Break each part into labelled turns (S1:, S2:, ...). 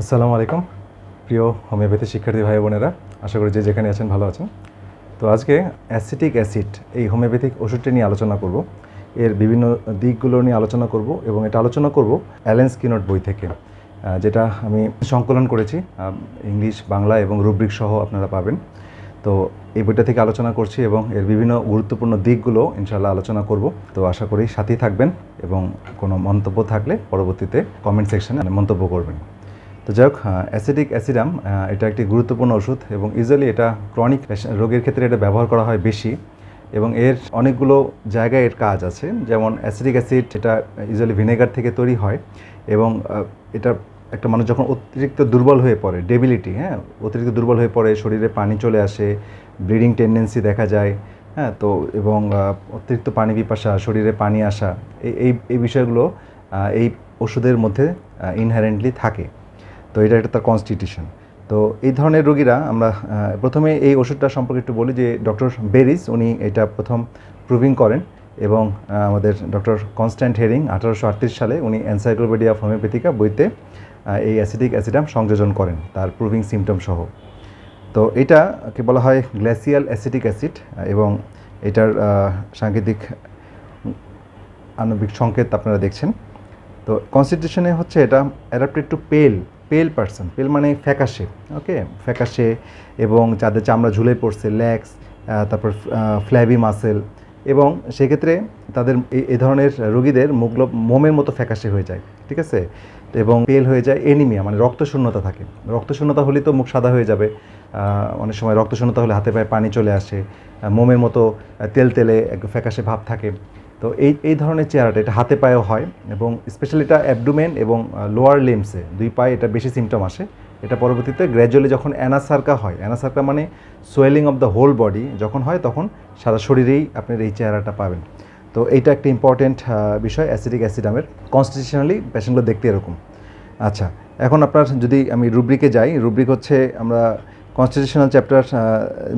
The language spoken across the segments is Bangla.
S1: আসসালামু আলাইকুম। প্রিয় হোমিওপ্যাথি শিক্ষার্থী ভাই বোনেরা, আশা করি যে যেখানে আছেন ভালো আছেন। তো আজকে অ্যাসিটিক অ্যাসিড, এই হোমিওপ্যাথিক ওষুধটি নিয়ে আলোচনা করব। এর বিভিন্ন দিকগুলো নিয়ে আলোচনা করব এবং এটা আলোচনা করব অ্যালেন্স কিনোট বই থেকে যেটা আমি সংকলন করেছি ইংলিশ, বাংলা এবং রুব্রিক সহ আপনারা পাবেন। তো এই বইটা থেকে আলোচনা করছি এবং এর বিভিন্ন গুরুত্বপূর্ণ দিকগুলো ইনশাল্লাহ আলোচনা করব। তো আশা করি সাথেই থাকবেন এবং কোনো মন্তব্য থাকলে পরবর্তীতে কমেন্ট সেকশনে মন্তব্য করবেন। তো যাই হোক অ্যাসিডিক অ্যাসিডাম এটা একটি গুরুত্বপূর্ণ ওষুধ এবং ইউজুয়ালি এটা ক্রনিক রোগের ক্ষেত্রে এটা ব্যবহার করা হয় বেশি এবং এর অনেকগুলো জায়গায় এর কাজ আছে। যেমন অ্যাসিডিক অ্যাসিড এটা ইউজুয়ালি ভিনেগার থেকে তৈরি হয় এবং এটা একটা মানুষ যখন অতিরিক্ত দুর্বল হয়ে পড়ে ডেবিলিটি হ্যাঁ অতিরিক্ত দুর্বল হয়ে পড়ে, শরীরে পানি চলে আসে ব্লিডিং টেন্ডেন্সি দেখা যায় হ্যাঁ তো এবং অতিরিক্ত পানি পিপাসা, শরীরে পানি আসা এই এই বিষয়গুলো এই ওষুধের মধ্যে ইনহারেন্টলি থাকে। তো এটা একটা তার কনস্টিটিউশন তো এই ধরনের রোগীরা আমরা প্রথমে এই ওষুধটা সম্পর্কে একটু বলি যে ডক্টর বেরিস উনি এটা প্রথম প্রুভিং করেন এবং আমাদের ডক্টর কনস্ট্যান্ট হেরিং আঠারোশো আটত্রিশ সালে উনি এনসাইক্লোপিডিয়া অফ হোমিওপ্যাথিকা বইতে এই অ্যাসিডিক অ্যাসিডাম সংযোজন করেন, তার প্রুভিং সিমটম সহ। তো এটাকে বলা হয় গ্ল্যাসিয়াল অ্যাসিটিক অ্যাসিড এবং এটার সাংকেতিক আণবিক সংকেত আপনারা দেখছেন। তো কনস্টিটিউশনে হচ্ছে এটা অ্যাডাপ্টেড টু পেল পেল পার্সন, পেল মানে ফ্যাকাশে, ওকে? ফ্যাকাশে এবং যাদের চামড়া ঝুলে পড়ছে, ল্যাক্স তারপর ফ্ল্যাবি মাসেল এবং সেক্ষেত্রে তাদের এই ধরনের রোগীদের মুখগুলো মোমের মতো ফ্যাকাশে হয়ে যায়, ঠিক আছে? এবং পেল হয়ে যায় এনিমিয়া মানে রক্তশূন্যতা থাকে। রক্তশূন্যতা হলে তো মুখ সাদা হয়ে যাবে। অনেক সময় রক্তশূন্যতা হলে হাতে পায়ে পানি চলে আসে। মোমের মতো তেল তেলে ফ্যাকাশে ভাব থাকে। তো এই এই ধরনের চেহারাটা, এটা হাতে পায়েও হয় এবং স্পেশালি এটা অ্যাবডোমেন এবং লোয়ার লিমসে দুই পায়ে এটা বেশি সিমটম আসে। এটা পরবর্তীতে গ্র্যাজুয়ালি যখন অ্যানাসার্কা হয় অ্যানাসার্কা মানে swelling of the whole body যখন হয় তখন সারা শরীরেই আপনার এই চেহারাটা পাবেন। তো এইটা একটা ইম্পর্টেন্ট বিষয় অ্যাসিডিক অ্যাসিডামের কনস্টিটিউশনালি পেশেন্টগুলো দেখতে এরকম। আচ্ছা এখন আপনার যদি আমি রুব্রিকে যাই রুব্রিক হচ্ছে আমরা কনস্টিটিউশনাল চ্যাপ্টার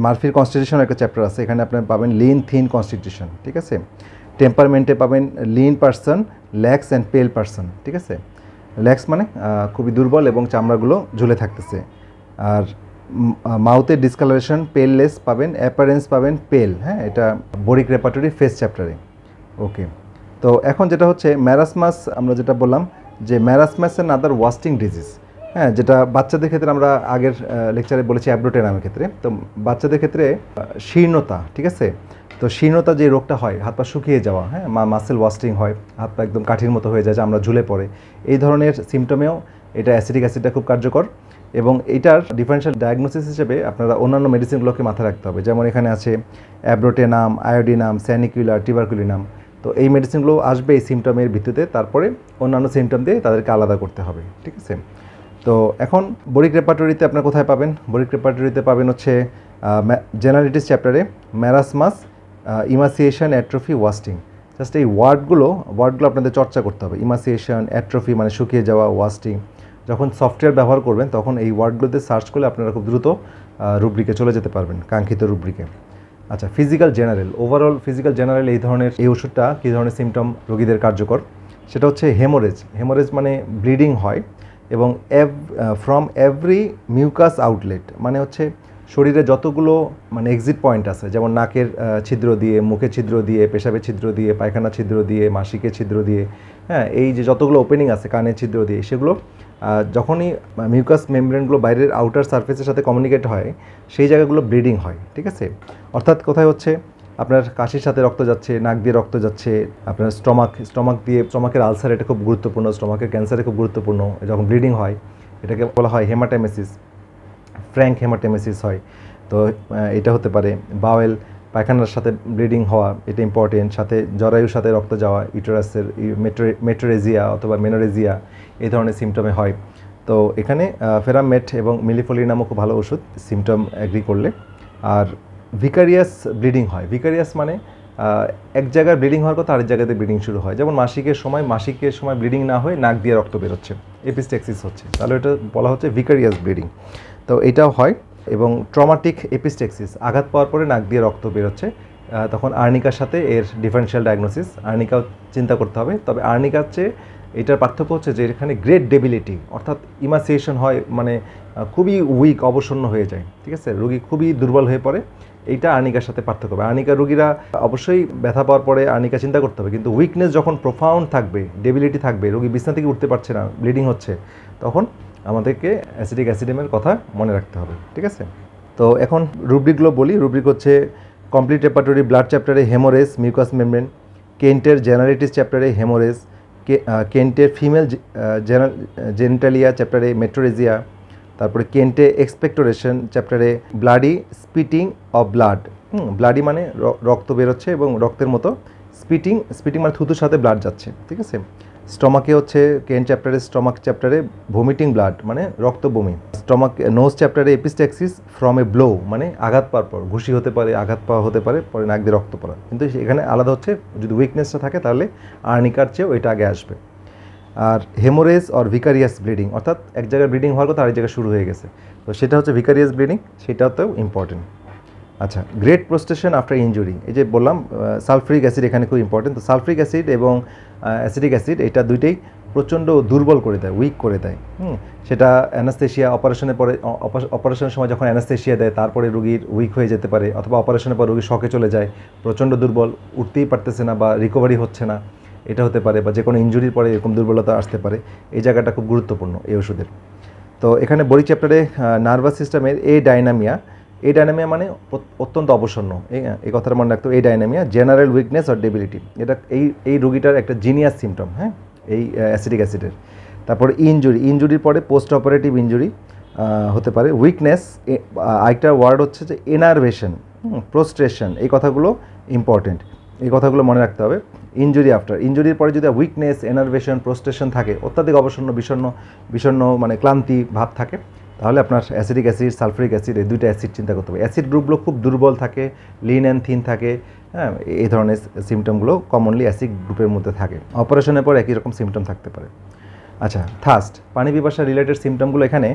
S1: মার্ফির কনস্টিটিউশন একটা চ্যাপ্টার আছে, এখানে আপনার পাবেন লিন থিন কনস্টিটিউশন ঠিক আছে? টেম্পারমেন্টে পাবেন lean person lax and pale person ঠিক আছে? ল্যাক্স মানে খুবই দুর্বল এবং চামড়াগুলো ঝুলে থাকতেছে। আর মাউথের ডিসকালারেশন পেললেস পাবেন অ্যাপারেন্স পাবেন পেল হ্যাঁ? এটা বোরিক রেপার্টরি ফেস চ্যাপ্টারে ওকে তো এখন যেটা হচ্ছে ম্যারাসমাস আমরা যেটা বললাম যে marasmus and other wasting disease হ্যাঁ? যেটা বাচ্চাদের ক্ষেত্রে আমরা আগের লেকচারে বলেছি অ্যাব্রোটেনামের ক্ষেত্রে। তো বাচ্চাদের ক্ষেত্রে শীর্ণতা, ঠিক আছে? তো শীর্ণতা যে রোগটা হয়, হাত পা শুকিয়ে যাওয়া হ্যাঁ মা মাসেল ওয়াস্টিং হয়, হাত পা একদম কাঠির মতো হয়ে যায় যে আমরা ঝুলে পড়ে, এই ধরনের সিমটমেও এটা অ্যাসিডিক অ্যাসিডটা খুব কার্যকর এবং এটার ডিফারেন্সিয়াল ডায়াগনোসিস হিসেবে আপনারা অন্যান্য মেডিসিনগুলোকে মাথায় রাখতে হবে। যেমন এখানে আছে অ্যাব্রোটেনাম আয়োডিনাম স্যানিকুলার টিবারকুলিনাম তো এই মেডিসিনগুলো আসবে এই সিমটমের ভিত্তিতে, তারপরে অন্যান্য সিমটম দিয়ে তাদেরকে আলাদা করতে হবে, ঠিক আছে? তো এখন বরিক রেপার্টরিতে আপনার কোথায় পাবেন? বরিক রেপার্টরিতে পাবেন হচ্ছে জেনারেটিস চ্যাপ্টারে marasmus emaciation, atrophy, wasting. Just এই ওয়ার্ডগুলো ওয়ার্ডগুলো আপনাদের চর্চা করতে হবে। ইমাসিয়েশন, অ্যাট্রফি মানে শুকিয়ে যাওয়া, ওয়াস্টিং। যখন সফটওয়্যার ব্যবহার করবেন, তখন এই ওয়ার্ডগুলোতে সার্চ করলে আপনারা খুব দ্রুত রুব্রিকে চলে যেতে পারবেন, কাঙ্ক্ষিত রুব্রিকে। আচ্ছা physical general overall physical general এই ধরনের, এই ওষুধটা কী ধরনের সিমটম রোগীদের কার্যকর? সেটা হচ্ছে হেমোরেজ হেমোরেজ মানে ব্লিডিং হয় এবং এভ ফ্রম এভরি মিউকাস আউটলেট মানে হচ্ছে শরীরে যতগুলো মানে এক্সিট পয়েন্ট আছে, যেমন নাকের ছিদ্র দিয়ে, মুখে ছিদ্র দিয়ে পেশাবের ছিদ্র দিয়ে, পায়খানা ছিদ্র দিয়ে মাসিকের ছিদ্র দিয়ে হ্যাঁ এই যে যতগুলো ওপেনিং আছে কানের ছিদ্র দিয়ে, সেগুলো যখনই মিউকাস মেমব্রেনগুলো বাইরের আউটার সার্ফেসের সাথে কমিউনিকেট হয়, সেই জায়গাগুলো ব্লিডিং হয়, ঠিক আছে? অর্থাৎ কোথায় হচ্ছে? আপনার কাশির সাথে রক্ত যাচ্ছে, নাক দিয়ে রক্ত যাচ্ছে, আপনার স্টমাক স্টমাক দিয়ে স্টমাকের আলসার এটা খুব গুরুত্বপূর্ণ স্টমাকের ক্যান্সারে খুব গুরুত্বপূর্ণ, যখন ব্লিডিং হয়, এটাকে বলা হয় হেমাটাইমেসিস ফ্র্যাঙ্ক হেমাটেমেসিস হয়। তো এটা হতে পারে বাওয়েল, পায়খানার সাথে ব্লিডিং হওয়া, এটা ইম্পর্টেন্ট সাথে জরায়ুর সাথে রক্ত যাওয়া, ইউটেরাসের মেট্রোরেজিয়া অথবা মেনোরেজিয়া, এই ধরনের সিমটমে হয়। তো, এখানে ফেরামেট এবং মিলিফোলি খুব ভালো ওষুধ সিমটম অ্যাগ্রি করলে। আর ভিকারিয়াস ব্লিডিং হয়। ভিকারিয়াস মানে এক জায়গায় ব্লিডিং হওয়ার কথা, আরেক জায়গাতে ব্লিডিং শুরু হয়। যেমন মাসিকের সময় মাসিকের সময় ব্লিডিং না হয়ে নাক দিয়ে রক্ত বেরোচ্ছে, এপিস্টেক্সিস হচ্ছে। তাহলে এটা বলা হচ্ছে ভিকারিয়াস ব্লিডিং। তো এটাও হয় এবং ট্রমাটিক এপিস্টেক্সিস আঘাত পাওয়ার পরে নাক দিয়ে রক্ত বেরোচ্ছে তখন আর্নিকার সাথে এর ডিফারেন্সিয়াল ডায়াগনোসিস আর্নিকাও চিন্তা করতে হবে। তবে আর্নিকার চেয়ে এটার পার্থক্য হচ্ছে যে এখানে গ্রেট ডেবিলিটি অর্থাৎ ইমাসিয়েশন হয় মানে খুবই উইক অবসন্ন হয়ে যায়। ঠিক আছে? রুগী খুবই দুর্বল হয়ে পড়ে। এইটা আর্নিকার সাথে পার্থক্য হবে। আর্নিকা রুগীরা অবশ্যই ব্যথা পাওয়ার পরে আর্নিকা চিন্তা করতে হবে। কিন্তু উইকনেস যখন প্রোফাউন্ড থাকবে ডেবিলিটি থাকবে, রুগী বিছনা থেকে উঠতে পারছে না ব্লিডিং হচ্ছে, তখন আমাদেরকে অ্যাসিডিক অ্যাসিডেমের কথা মনে রাখতে হবে, ঠিক আছে? তো এখন রুব্রিকগুলো বলি, রুব্রিক হচ্ছে কমপ্লিট রেপার্টরি ব্লাড চ্যাপ্টারে হেমোরেজ মিউকাস মেমব্রেন কেন্টের জেনারেটিস চ্যাপ্টারে হেমোরেজ কেন্টের ফিমেল জেনিটালিয়া চ্যাপ্টারে মেট্রোরেজিয়া তারপরে কেন্টে এক্সপেক্টোরেশন চ্যাপ্টারে bloody spitting of blood bloody মানে রক্ত বেরোচ্ছে এবং রক্তের মতো স্পিটিং স্পিটিং মানে থুতুর সাথে ব্লাড যাচ্ছে, ঠিক আছে? স্টমাকে হচ্ছে কেন চ্যাপ্টারে, স্টমাক চ্যাপ্টারে ভমিটিং ব্লাড মানে রক্ত বমি স্টমাক নোজ চ্যাপ্টারে এপিস্ট্যাক্সিস ফ্রম এ ব্লো মানে আঘাত পাওয়ার পর, ঘুষি হতে পারে, আঘাত পাওয়া হতে পারে, পরে নাক দিয়ে রক্ত পড়া। কিন্তু এখানে আলাদা হচ্ছে, যদি উইকনেসটা থাকে তাহলে আর্নিকার চেয়েও এটা আগে আসবে। আর হেমোরেজ অর ভিকারিয়াস ব্লিডিং অর্থাৎ এক জায়গায় ব্লিডিং হওয়ার কথা আরেক জায়গায় শুরু হয়ে গেছে। তো সেটা হচ্ছে ভিকারিয়াস ব্লিডিং সেটাতেও ইম্পর্টেন্ট আচ্ছা গ্রেট প্রোস্টেশন আফটার ইঞ্জুরি এই যে বললাম সালফ্রিক অ্যাসিড এখানে খুব ইম্পর্টেন্ট তো সালফ্রিক অ্যাসিড এবং অ্যাসিডিক অ্যাসিড এটা দুইটাই প্রচণ্ড দুর্বল করে দেয় উইক করে দেয়। হুম, সেটা অ্যানাস্থেশিয়া অপারেশনের পরে অপারেশনের সময় যখন অ্যানাস্থেশিয়া দেয়, তারপরে রুগীর উইক হয়ে যেতে পারে, অথবা অপারেশনের পর রুগী শখে চলে যায়, প্রচণ্ড দুর্বল, উঠতেই পারতেছে না বা রিকভারি হচ্ছে না, এটা হতে পারে বা যে কোনো ইঞ্জুরির পরে এরকম দুর্বলতা আসতে পারে। এই জায়গাটা খুব গুরুত্বপূর্ণ, এই ওষুধের। তো এখানে বডি চ্যাপ্টারে নার্ভাস সিস্টেমের এ ডাইনামিয়া এই ডাইনামিয়া মানে অত্যন্ত অবসন্ন। এই এই কথাটা মনে রাখতে এই adynamia general weakness or debility এটা এই এই রোগীটার একটা জিনিয়াস সিমটম হ্যাঁ এই অ্যাসিডিক অ্যাসিডের তারপর ইনজুরি ইনজুরির পরে পোস্ট অপারেটিভ ইনজুরি হতে পারে। উইকনেস আরেকটা ওয়ার্ড হচ্ছে যে এনার্ভেশন প্রোস্ট্রেশন এই কথাগুলো ইম্পর্টেন্ট এই কথাগুলো মনে রাখতে হবে। ইনজুরি আফটার ইনজুরির পরে যদি উইকনেস এনারভেশন প্রোস্টেশন থাকে, অত্যাধিক অবসন্ন, বিষণ্ণ বিষণ্ণ মানে ক্লান্তি ভাব থাকে তাহলে আপনার অ্যাসিডিক অ্যাসিড, সালফারিক অ্যাসিড, এই দুইটা অ্যাসিড চিন্তা করতে হবে। অ্যাসিড গ্রুপগুলো খুব দুর্বল থাকে লিন অ্যান্ড থিন থাকে হ্যাঁ এই ধরনের সিমটমগুলো কমনলি অ্যাসিড গ্রুপের মধ্যে থাকে। অপারেশনের পর একই রকম সিমটম থাকতে পারে। আচ্ছা থাস্ট পানি পিপাসা রিলেটেড সিমটমগুলো এখানে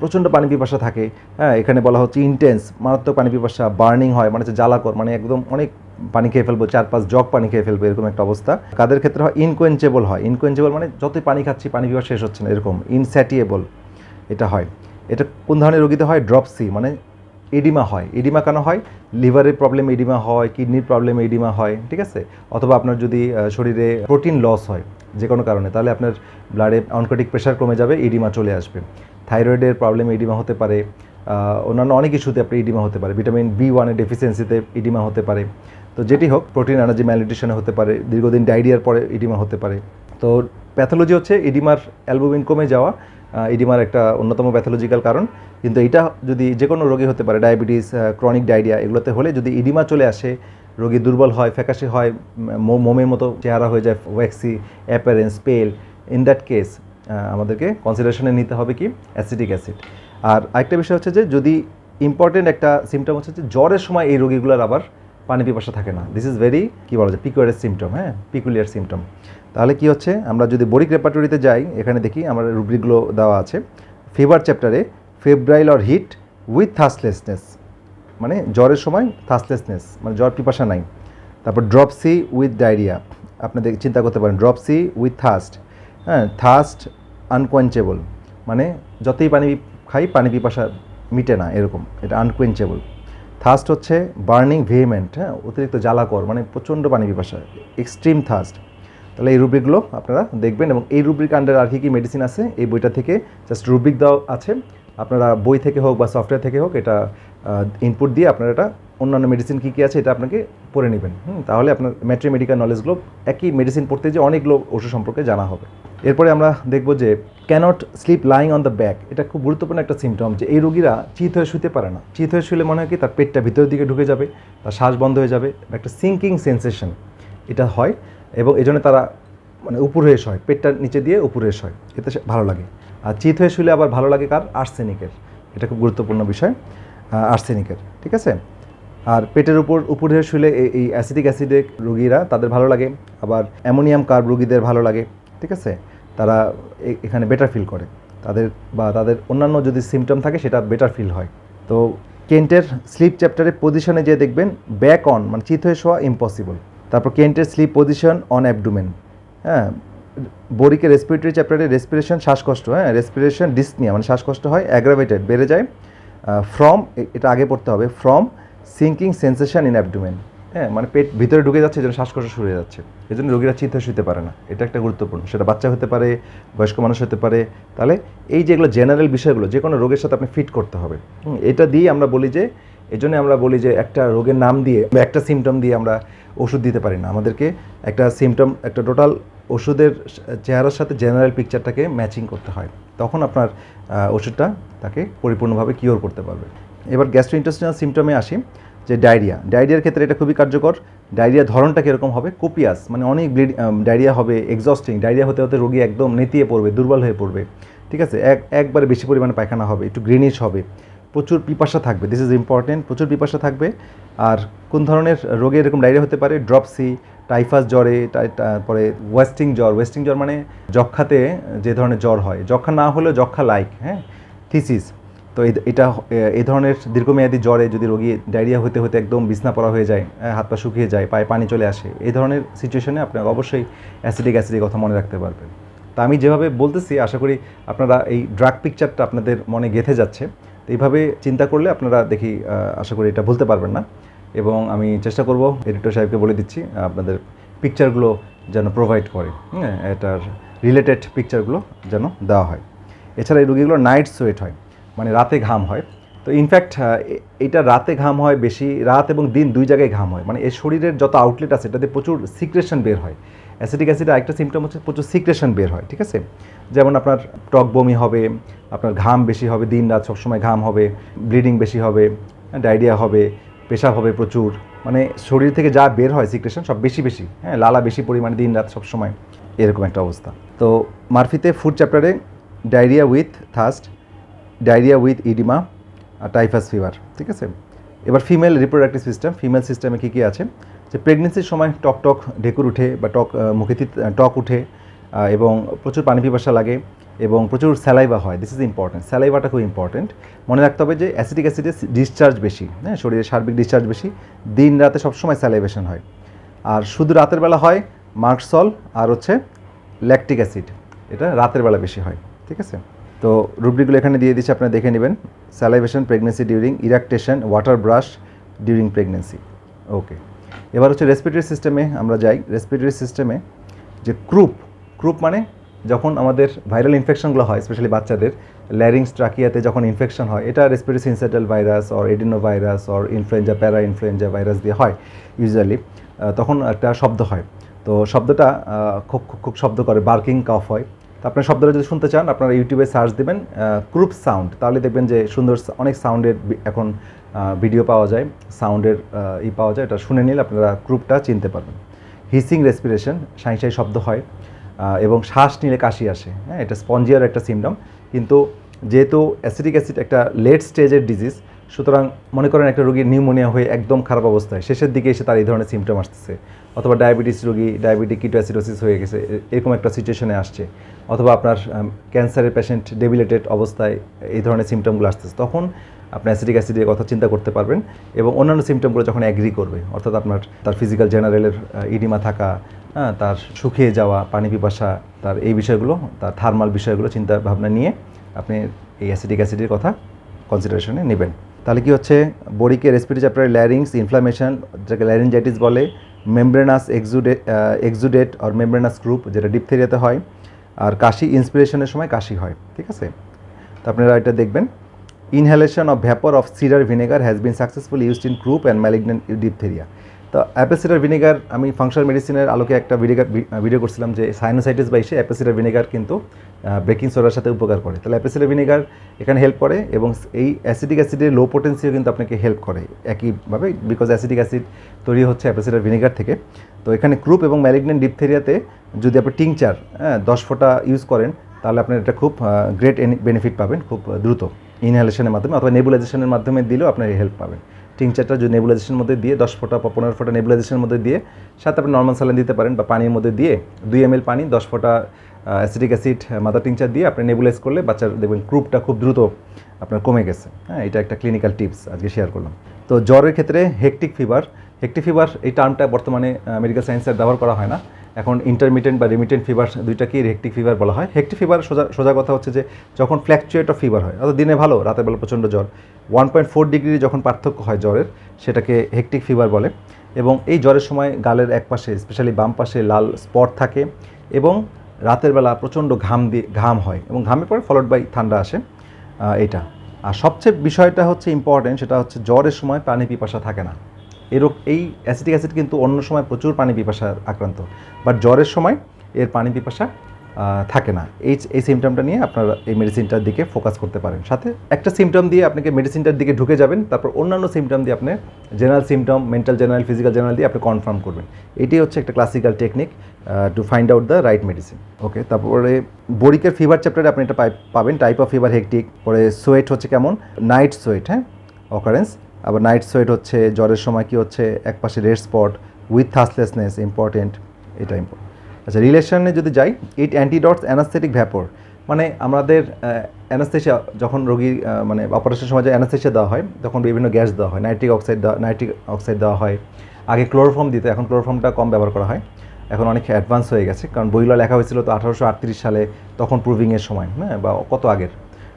S1: প্রচণ্ড পানি পিপাসা থাকে হ্যাঁ এখানে বলা হচ্ছে ইন্টেন্স মারাত্মক পানি পিপাসা বার্নিং হয় মানে হচ্ছে জ্বালাকর মানে একদম অনেক পানি খেয়ে ফেলব চার পাঁচ জগ পানি খেয়ে ফেলব, এরকম একটা অবস্থা। কাদের ক্ষেত্রে হয়? ইনকোয়েঞ্চেবল হয়। ইনকোয়েঞ্চেবল মানে যতই পানি খাচ্ছি, পানি পিপাসা শেষ হচ্ছে না, এরকম ইনস্যাটিয়েবল এটা হয়। এটা কোন ধরনের রোগীতে হয়? ড্রপসি মানে এডিমা হয়। এডিমা কেন হয়? লিভারের প্রবলেম এডিমা হয়, কিডনির প্রবলেম এডিমা হয়, ঠিক আছে? অথবা আপনার যদি শরীরে প্রোটিন লস হয় যে কোনো কারণে, তাহলে আপনার ব্লাডে অনকোটিক প্রেশার কমে যাবে, এডিমা চলে আসবে। থাইরয়েডের প্রবলেম এডিমা হতে পারে অন্যান্য অনেক ইস্যুতে আপনি ইডিমা হতে পারে। ভিটামিন বি ওয়ানের ডেফিসিয়েন্সিতে ইডিমা হতে পারে। তো যেটি হোক প্রোটিন এনার্জি ম্যালিটেশনে হতে পারে, দীর্ঘদিন ডায়রিয়ার পরে ইডিমা হতে পারে। তো প্যাথোলজি হচ্ছে ইডিমার অ্যালবুমিন কমে যাওয়া ইডিমার একটা অন্যতম প্যাথোলজিক্যাল কারণ। কিন্তু এটা যদি যে কোনো রোগী হতে পারে, ডায়াবেটিস ক্রনিক ডায়রিয়া এগুলোতে হলে যদি ইডিমা চলে আসে, রোগী দুর্বল হয়, ফ্যাকাশে হয় মোমের মতো চেহারা হয়ে যায় ওয়াক্সি অ্যাপারেন্স পেল ইন দ্যাট কেস আমাদেরকে কনসিডারেশনে নিতে হবে কি? অ্যাসিডিক অ্যাসিড আর আরেকটা বিষয় হচ্ছে যে, যদি ইম্পর্টেন্ট একটা সিমটম হচ্ছে যে, জ্বরের সময় এই রোগীগুলোর আবার পানি পিপাসা থাকে না। দিস ইজ ভেরি কী বলা যায় পিকুয়ারের সিমটম হ্যাঁ? পিকুলিয়ার সিমটম তাহলে কি হচ্ছে, আমরা যদি বরিক রেপার্টরিতে যাই, এখানে দেখি আমার রুব্রিকগুলো দেওয়া আছে। ফিভার চ্যাপ্টারে febrile or heat with thirstlessness মানে জ্বরের সময় থাসলেসনেস মানে জ্বর পিপাসা নাই। তারপর ড্রপসি উইথ ডায়রিয়া আপনাদের চিন্তা করতে পারেন ড্রপসি উইথ থাস্ট হ্যাঁ থাস্ট আনকোয়েঞ্চেবল মানে যতই পানি খাই, পানি পিপাসা মিটে না, এরকম। এটা আনকোয়েঞ্চেবল থাস্ট হচ্ছে বার্নিং ভেহিমেন্ট হ্যাঁ? অতিরিক্ত জ্বালাকর মানে প্রচণ্ড পানি পিপাসা এক্সট্রিম থার্স্ট তাহলে এই রুব্রিকগুলো আপনারা দেখবেন এবং এই রুব্রিক আন্ডার আর কী কী মেডিসিন আছে? এই বইটা থেকে জাস্ট রুব্রিক দেওয়া আছে। আপনারা বই থেকে হোক বা সফটওয়্যার থেকে হোক, এটা ইনপুট দিয়ে আপনারা এটা অন্যান্য মেডিসিন কী কী আছে এটা আপনাকে পড়ে নেবেন। হুম, তাহলে আপনার ম্যাট্রি মেডিকেল নলেজগুলো একই মেডিসিন পড়তে যে অনেকগুলো ওষুধ সম্পর্কে জানা হবে। এরপরে আমরা দেখব যে cannot sleep lying on the back এটা খুব গুরুত্বপূর্ণ একটা সিমটম যে এই রোগীরা চিত হয়ে শুতে পারে না। চিত হয়ে শুলে মনে হয় কি তার পেটটা ভিতরের দিকে ঢুকে যাবে তার শ্বাস বন্ধ হয়ে যাবে একটা সিঙ্কিং সেন্সেশন এটা হয় এবং এই জন্য তারা মানে উপর হয়ে শয় পেটটা নিচে দিয়ে উপর হয়ে শয় এতে ভালো লাগে। আর চিত হয়ে শুলে আবার ভালো লাগে কার? আর্সেনিকের এটা খুব গুরুত্বপূর্ণ বিষয় আর্সেনিকের ঠিক আছে? আর পেটের উপর উপরে শুলে এই- অ্যাসিডিক অ্যাসিডিক রোগীরা তাদের ভালো লাগে, আবার অ্যামোনিয়াম কার্ব রোগীদের ভালো লাগে, ঠিক আছে? তারা এখানে বেটার ফিল করে। তাদের বা তাদের অন্যান্য যদি সিমটম থাকে, সেটা বেটার ফিল হয়। তো কেন্টের স্লিপ চ্যাপ্টারের পজিশনে যে দেখবেন ব্যাক অন মানে চিত হয়ে শোয়া ইম্পসিবল তারপর কেন্টের স্লিপ পজিশন অন অ্যাবডুমেন হ্যাঁ বরিকে রেসপিরেটরি চ্যাপ্টারে রেসপিরেশন শ্বাসকষ্ট হ্যাঁ রেসপিরেশন ডিসনিয়া মানে শ্বাসকষ্ট হয় অ্যাগ্রাভেটেড বেড়ে যায়। ফ্রম এটা আগে পড়তে হবে from sinking sensation in abdomen. হ্যাঁ মানে পেট ভিতরে ঢুকে যাচ্ছে যেন শ্বাসকষ্ট শুরু হয়ে যাচ্ছে। এই জন্য রোগীরা চিন্তা শুতে পারে না। এটা একটা গুরুত্বপূর্ণ। সেটা বাচ্চা হতে পারে, বয়স্ক মানুষ হতে পারে। তাহলে এই যেগুলো জেনারেল বিষয়গুলো, যে কোনো রোগের সাথে আপনি ফিট করতে হবে। এটা দিয়ে আমরা বলি যে, এই জন্য আমরা বলি যে একটা রোগের নাম দিয়ে বা একটা সিমটম দিয়ে আমরা ওষুধ দিতে পারি না। আমাদেরকে একটা সিমটম একটা টোটাল ওষুধের চেহারার সাথে জেনারেল পিকচারটাকে ম্যাচিং করতে হয়। তখন আপনার ওষুধটা তাকে পরিপূর্ণভাবে কিওর করতে পারবে। এবার গ্যাস্ট্রোইন্টেস্টিনাল সিমটমে আসি, যে ডায়রিয়া ডায়রিয়ার ক্ষেত্রে এটা খুবই কার্যকর। ডায়রিয়ার ধরনটা কীরকম হবে? কোপিয়াস মানে অনেক ব্লিড ডায়রিয়া হবে এক্সস্টিং ডায়রিয়া হতে হতে রোগী একদম নেতিয়ে পড়বে, দুর্বল হয়ে পড়বে। ঠিক আছে? এক, একবারে বেশি পরিমাণে পায়খানা হবে, একটু গ্রিনিশ হবে। প্রচুর পিপাসা থাকবে দিস ইজ ইম্পর্টেন্ট প্রচুর পিপাসা থাকবে। আর কোন ধরনের রোগে এরকম ডায়রিয়া হতে পারে? ড্রপসি টাইফাস জ্বরে তারপরে ওয়েস্টিং জ্বর। ওয়েস্টিং জ্বর মানে যক্ষাতে যে ধরনের জ্বর হয়। যক্ষা না হলেও যক্ষা লাইক হ্যাঁ? থিসিস তো এটা, এ- ধরনের দীর্ঘমেয়াদী জ্বরে যদি রোগী ডায়রিয়া হতে হতে একদম বিছনা পড়া হয়ে যায় হাত পা শুকিয়ে যায়, পায়ে পানি চলে আসে, এই ধরনের সিচুয়েশনে আপনাকে অবশ্যই অ্যাসিডিক অ্যাসিডের কথা মনে রাখতে পারবেন। তা আমি যেভাবে বলতেছি, আশা করি আপনারা এই ড্রাগ পিকচারটা আপনাদের মনে গেঁথে যাচ্ছে। তো এইভাবে চিন্তা করলে আপনারা দেখি আশা করি এটা বলতে পারবেন না। এবং আমি চেষ্টা করব এডিটর সাহেবকে বলে দিচ্ছি, আপনাদের পিকচারগুলো যেন প্রোভাইড করে হ্যাঁ এটার রিলেটেড পিকচারগুলো যেন দেওয়া হয়। এছাড়া এই রুগীগুলো নাইট সোয়েট হয়। মানে রাতে ঘাম হয়। তো ইনফ্যাক্ট এটা রাতে ঘাম হয়, বেশি রাত এবং দিন দুই জায়গায় ঘাম হয়। মানে এর শরীরের যত আউটলেট আছে, এটাতে প্রচুর সিক্রেশন বের হয়। অ্যাসিডিক অ্যাসিডের আরেকটা সিমটম হচ্ছে প্রচুর সিক্রেশন বের হয়, ঠিক আছে? যেমন আপনার টক বমি হবে, আপনার ঘাম বেশি হবে, দিন রাত সবসময় ঘাম হবে ব্লিডিং বেশি হবে ডায়রিয়া হবে, পেশাব হবে প্রচুর। মানে শরীর থেকে যা বের হয় সিক্রেশন সব বেশি বেশি হ্যাঁ? লালা বেশি পরিমাণে দিন রাত সবসময়। এরকম একটা অবস্থা। তো মারফিতে ফুড চ্যাপ্টারে diarrhoea with thirst diarrhoea with oedema typhus fever, ঠিক আছে? এবার ফিমেল রিপ্রোডাক্টিভ সিস্টেম, ফিমেল সিস্টেমে কী কী আছে? যে প্রেগনেন্সির সময় টক টক ঢেকুর উঠে বা টক মুখে টক উঠে এবং প্রচুর পানি পিপাসা লাগে এবং প্রচুর স্যালাইভা হয়। দিস ইজ ইম্পর্টেন্ট স্যালাইভাটা খুব ইম্পর্টেন্ট মনে রাখতে হবে যে অ্যাসিডিক অ্যাসিডের ডিসচার্জ বেশি হ্যাঁ? শরীরে সার্বিক ডিসচার্জ বেশি। দিন রাতে সবসময় স্যালাইভেশন হয়। আর শুধু রাতের বেলা হয়, মার্কসল আর হচ্ছে ল্যাকটিক অ্যাসিড এটা রাতের বেলা বেশি হয়, ঠিক আছে? তো রুব্রিকগুলো এখানে দিয়ে দিচ্ছি, আপনারা দেখে নেবেন। Salivation pregnancy during eructation water brash during pregnancy okay এবার হচ্ছে রেসপিরেটরি সিস্টেমে আমরা যাই। রেসপিরেটরি সিস্টেমে যে ক্রুপ ক্রুপ মানে যখন আমাদের ভাইরাল ইনফেকশনগুলো হয় স্পেশালি বাচ্চাদের ল্যারিংস ট্রাকিয়াতে যখন ইনফেকশন হয়, এটা respiratory syncytial virus or adenovirus or influenza parainfluenza virus দিয়ে হয় ইউজুয়ালি তখন একটা শব্দ হয়। তো শব্দটা খুব খুব খুব শব্দ করে বার্কিং কফ হয়। তো আপনার শব্দটা যদি শুনতে চান, আপনারা ইউটিউবে সার্চ দেবেন ক্রুপ সাউন্ড তাহলে দেখবেন যে সুন্দর অনেক সাউন্ডের এখন ভিডিও পাওয়া যায়। সাউন্ডের ই পাওয়া যায়। এটা শুনে নিলে আপনারা ক্রুপটা চিনতে পারবেন। হিসিং রেসপিরেশন সাই সাই শব্দ হয় এবং শ্বাস নিলে কাশি আসে। হ্যাঁ এটা স্পঞ্জিয়ার একটা সিমটম কিন্তু যেহেতু অ্যাসিডিক অ্যাসিড একটা লেট স্টেজের ডিজিজ সুতরাং মনে করেন একটা রোগীর নিউমোনিয়া হয়ে একদম খারাপ অবস্থায়, শেষের দিকে এসে তার এই ধরনের সিমটম আসতেছে। অথবা ডায়াবেটিস রোগী ডায়াবেটিক কিটোঅ্যাসিডোসিস হয়ে গেছে এরকম একটা সিচুয়েশনে আসছে। অথবা আপনার ক্যান্সারের পেশেন্ট ডেবিলেটেড অবস্থায় এই ধরনের সিমটমগুলো আসতেছে। তখন আপনি অ্যাসিডিক অ্যাসিডের কথা চিন্তা করতে পারবেন এবং অন্যান্য সিমটমগুলো যখন অ্যাগ্রি করবে, অর্থাৎ আপনার, তার ফিজিক্যাল জেনারেলের ইডিমা থাকা হ্যাঁ তার শুকিয়ে যাওয়া, পানি পিপাসা, তার এই বিষয়গুলো, তার থার্মাল বিষয়গুলো চিন্তা ভাবনা নিয়ে আপনি এই অ্যাসিডিক অ্যাসিডের কথা কনসিডারেশনে নেবেন। তাহলে কি হচ্ছে? বডিকে রেসপিরেটরি চ্যাপ্টারে ল্যারিংস ইনফ্লামেশন যেটাকে ল্যারিনজাইটিস বলে membranous exude exudate or membranous croup যেটা ডিপথেরিয়াতে হয়, আর কাশি ইন্সপিরেশনের সময় কাশি হয়, ঠিক আছে? তো আপনারা এটা দেখবেন। Inhalation of vapour of cider vinegar has been successful used in croup and malignant diphtheria তো অ্যাপেসিডার ভিনেগার, আমি ফাংশনাল মেডিসিনের আলোকে একটা ভিডিও ভিডিও করছিলাম যে সাইনোসাইটিস বা এসে অ্যাপেসিডার ভিনেগার কিন্তু বেকিং সোডার সাথে উপকার করে। তাহলে অ্যাপেসিডার ভিনেগার এখানে হেল্প করে এবং এই অ্যাসিডিক অ্যাসিডের লো পোটেন্সিও কিন্তু আপনাকে হেল্প করে একইভাবে বিকজ অ্যাসিডিক অ্যাসিড তৈরি হচ্ছে অ্যাপেসিডার ভিনেগার থেকে। তো এখানে ক্রুপ এবং ম্যালিগনেন্ট ডিপথেরিয়াতে যদি আপনি টিংচার হ্যাঁ দশ ফোঁটা ইউজ করেন, তাহলে আপনার এটা খুব গ্রেট বেনিফিট পাবেন, খুব দ্রুত। ইনহেলেশনের মাধ্যমে অথবা নেবুলাইজেশনের মাধ্যমে দিলেও আপনার হেল্প পাবেন। টিংচারটা যদি নেবুলাইজেশনের মধ্যে দিয়ে, দশ ফোঁটা বা পনেরো ফোঁটা নেবুলাইজেশনের মধ্যে দিয়ে সাথে আপনি নর্মাল স্যালাইন দিতে পারেন বা পানির মধ্যে দিয়ে দুই এম পানি, দশ ফোঁটা অ্যাসিডিক অ্যাসিড মাদার টিংচার দিয়ে আপনি নেবুলাইজ করলে বাচ্চার দেখবেন ক্রুপটা খুব দ্রুত আপনার কমে গেছে। হ্যাঁ এটা একটা ক্লিনিক্যাল টিপস আজকে শেয়ার করলাম। তো জ্বরের ক্ষেত্রে হেকটিক ফিভার হেকটিক ফিভার এই টার্মটা বর্তমানে মেডিকেল সায়েন্সের ব্যবহার করা হয় না। এখন ইন্টারমিটেন্ট বা রিমিটেন্ট ফিভার দুইটাকেই হেকটিক ফিভার বলা হয়। হেকটিক ফিভার সোজা সোজা কথা হচ্ছে যে, যখন ফ্ল্যাকচুয়েট অফ ফিভার হয়, অর্থাৎ দিনে ভালো রাতের বেলা প্রচণ্ড জ্বর ওয়ান পয়েন্ট ফোর ডিগ্রি যখন পার্থক্য হয় জ্বরের, সেটাকে হেকটিক ফিভার বলে। এবং এই জ্বরের সময় গালের এক পাশে স্পেশালি বাম পাশে লাল স্পট থাকে এবং রাতের বেলা প্রচণ্ড ঘাম দিয়ে ঘাম হয় এবং ঘামের পরে ফলোড বাই ঠান্ডা আসে এটা। আর সবচেয়ে বিষয়টা হচ্ছে ইম্পর্টেন্ট সেটা হচ্ছে জ্বরের সময় পানি পিপাসা থাকে না। এরক এই অ্যাসিটিক অ্যাসিড কিন্তু অন্য সময় প্রচুর পানি পিপাসা আক্রান্ত। বাট জ্বরের সময় এর পানি পিপাসা থাকে না। এই এই সিমটমটা নিয়ে আপনারা এই মেডিসিনটার দিকে ফোকাস করতে পারেন। সাথে একটা সিমটম দিয়ে আপনাকে মেডিসিনটার দিকে ঢুকে যাবেন, তারপর অন্যান্য সিমটম দিয়ে আপনি general symptom mental general physical general দিয়ে আপনি কনফার্ম করবেন। এটি হচ্ছে একটা classical technique to find out the right medicine okay তারপরে বরিকের ফিভার চ্যাপ্টারে আপনি এটা পাবেন। টাইপ অফ ফিভার হেকটিক পরে সোয়েট হচ্ছে কেমন? নাইট সোয়েট হ্যাঁ? অকারেন্স আবার নাইট সোয়েট হচ্ছে, জ্বরের সময় কি হচ্ছে, এক পাশে red spot with thirstlessness important এটা ইম্পর্টেন্ট আচ্ছা রিলেশনে যদি যাই ইট অ্যান্টিডটস অ্যানাস্থেটিক ভ্যাপর মানে আমাদের অ্যানাস্থেশিয়া যখন রোগী মানে অপারেশন সময় যে অ্যানাস্থেশিয়া দেওয়া হয়, তখন বিভিন্ন গ্যাস দেওয়া হয়। নাইট্রিক অক্সাইড দেওয়া নাইট্রিক অক্সাইড দেওয়া হয়। আগে ক্লোরোফর্ম দিতে, এখন ক্লোরোফর্মটা কম ব্যবহার করা হয়। এখন অনেক অ্যাডভান্স হয়ে গেছে, কারণ বইগুলো লেখা হয়েছিল তো আঠারোশো আটত্রিশ সালে, তখন প্রুভিংয়ের সময় হ্যাঁ বা কত আগের?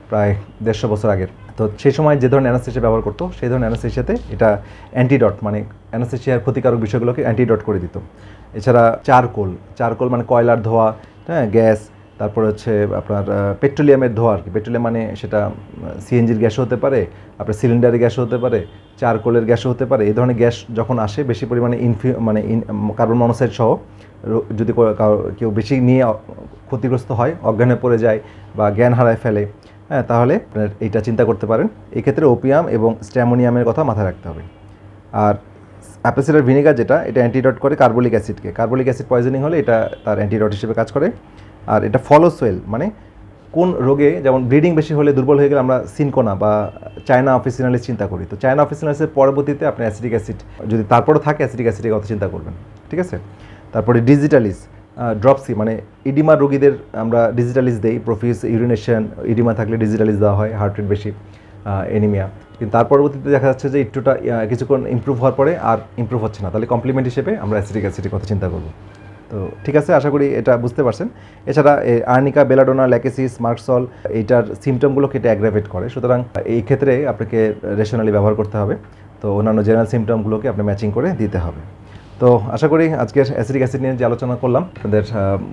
S1: প্রায় দেড়শো বছর আগের। তো সেই সময় যে ধরনের অ্যানাস্থেশিয়া ব্যবহার করতো, সেই ধরনের অ্যানাস্থেশিয়াতে এটা অ্যান্টিডট মানে অ্যানাস্থেশিয়ার ক্ষতিকারক বিষয়গুলোকে অ্যান্টিডট করে দিত। এছাড়া চারকোল চারকোল মানে কয়লার ধোয়া হ্যাঁ গ্যাস, তারপর হচ্ছে আপনার পেট্রোলিয়ামের ধোয়া আর কি। পেট্রোলিয়াম মানে সেটা সিএনজির গ্যাসও হতে পারে, আপনার সিলিন্ডারের গ্যাসও হতে পারে, চারকোলের গ্যাসও হতে পারে। এই ধরনের গ্যাস যখন আসে, বেশি পরিমাণে ইনফি মানে কার্বন মনোক্সাইড সহ যদি কেউ বেশি নিয়ে, ক্ষতিগ্রস্ত হয়, অজ্ঞানে পড়ে যায় বা জ্ঞান হারায় ফেলে হ্যাঁ তাহলে আপনার এইটা চিন্তা করতে পারেন। এক্ষেত্রে ওপিয়াম এবং স্ট্যামোনিয়ামের কথা মাথায় রাখতে হবে। আর অ্যাপেসিডার ভিনেগার যেটা, এটা অ্যান্টিডট করে কার্বলিক অ্যাসিডকে কার্বলিক অ্যাসিড পয়জনিং হলে এটা তার অ্যান্টিডট হিসেবে কাজ করে। আর এটা ফলোসোয়েল মানে কোন রোগে, যেমন ব্লিডিং বেশি হলে দুর্বল হয়ে গেলে আমরা সিনকোনা বা চায়না অফিসিনালিস চিন্তা করি। তো চায়না অফিসিনালিসের পরবর্তীতে আপনি অ্যাসিডিক অ্যাসিড যদি তারপরও থাকে অ্যাসিডিক অ্যাসিডের কথা চিন্তা করবেন, ঠিক আছে? তারপরে ডিজিটালিস ড্রপসি মানে ইডিমা রোগীদের আমরা ডিজিটালিস দেই প্রফিস ইউরিনেশন ইডিমা থাকলে ডিজিটালিস দেওয়া হয় হার্ট রেট বেশি এনিমিয়া কিন্তু তার পরবর্তীতে দেখা যাচ্ছে যে একটুটা কিছুক্ষণ ইমপ্রুভ হওয়ার পরে আর ইমপ্রুভ হচ্ছে না। তাহলে কমপ্লিমেন্ট হিসেবে আমরা অ্যাসিডিক অ্যাসিডের কথা চিন্তা করব। তো ঠিক আছে, আশা করি এটা বুঝতে পারছেন। এছাড়া আর্নিকা বেলাডোনা ল্যাকেসিস মার্কসল এইটার সিমটমগুলোকে এটা অ্যাগ্রাভেট করে। সুতরাং, এই ক্ষেত্রে আপনাকে রেশনালি ব্যবহার করতে হবে। তো অন্যান্য জেনারেল সিমটমগুলোকে আপনি ম্যাচিং করে দিতে হবে। তো আশা করি আজকের অ্যাসিডিক অ্যাসিড নিয়ে যে আলোচনা করলাম, তাদের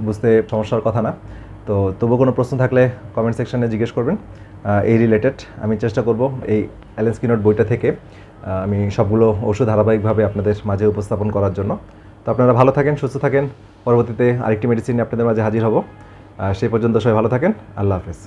S1: বুঝতে সমস্যার কথা না। তো তবু কোনো প্রশ্ন থাকলে কমেন্ট সেকশনে জিজ্ঞেস করবেন। এই রিলেটেড আমি চেষ্টা করব এই অ্যালেন্স কিনোট বইটা থেকে আমি সবগুলো ওষুধ ধারাবাহিকভাবে আপনাদের মাঝে উপস্থাপন করার জন্য। তো আপনারা ভালো থাকেন, সুস্থ থাকেন। পরবর্তীতে আরেকটি মেডিসিন আপনাদের মাঝে হাজির হব। সেই পর্যন্ত সবাই ভালো থাকেন। আল্লাহ হাফেজ।